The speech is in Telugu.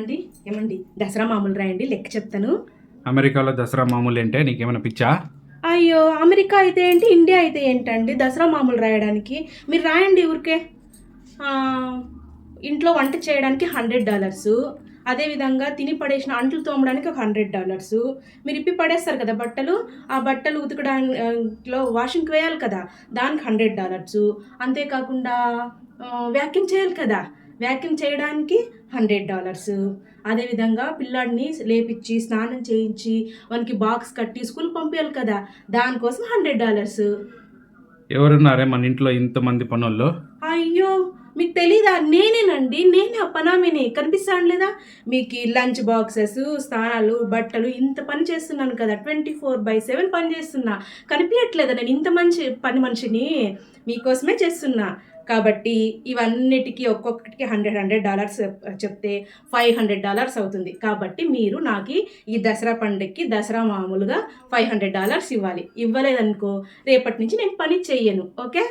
ఏమండి? ఏమండి? దసరా మామూలు రాయండి లెక్క చెప్తాను. అమెరికాలో దసరా మామూలు అంటే నీకేమైనా పిచ్చా? అయ్యో అమెరికా అయితే ఏంటి ఇండియా అయితే ఏంటండి? దసరా మామూలు రాయడానికి. మీరు రాయండి ఊరికే. ఇంట్లో వంట చేయడానికి హండ్రెడ్ డాలర్స్. అదేవిధంగా తిని పడేసిన అంట్లు తోమడానికి ఒక హండ్రెడ్ డాలర్స్. మీరు ఇప్పి పడేస్తారు కదా బట్టలు? ఆ బట్టలు ఉతకడానికి వాషింగ్కి వేయాలి కదా? దానికి హండ్రెడ్ డాలర్స్. అంతేకాకుండా వ్యాక్యూమ్ చేయాలి కదా? వ్యాక్యూమ్ చేయడానికి హండ్రెడ్ డాలర్స్. అదేవిధంగా పిల్లాడిని లేపిచ్చి స్నానం చేయించి వానికి బాక్స్ కట్టి స్కూల్ పంపించాలి కదా దానికోసం హండ్రెడ్ డాలర్స్. ఎవరున్నారే మన ఇంట్లో ఇంతమంది పనుల్లో అయ్యో మీకు తెలీదా? నేనేనండి నేనే ఆ పనామిని. కనిపిస్తాను లేదా? మీకు లంచ్ బాక్సెస్ స్నానాలు బట్టలు ఇంత పని చేస్తున్నాను కదా ట్వంటీ ఫోర్ బై సెవెన్ పని చేస్తున్నా. కనిపించట్లేదా నేను ఇంత మంచి పని మనిషిని? మీకోసమే చేస్తున్నా. కాబట్టి ఇవన్నిటికీ ఒక్కొక్కటికి హండ్రెడ్ హండ్రెడ్ డాలర్స్ చెప్తే ఫైవ్ హండ్రెడ్ డాలర్స్ అవుతుంది. కాబట్టి మీరు నాకు ఈ దసరా పండుగకి దసరా మామూలుగా ఫైవ్ హండ్రెడ్ డాలర్స్ ఇవ్వాలి. ఇవ్వలేదనుకో రేపటి నుంచి నేను పని చెయ్యను. ఓకే?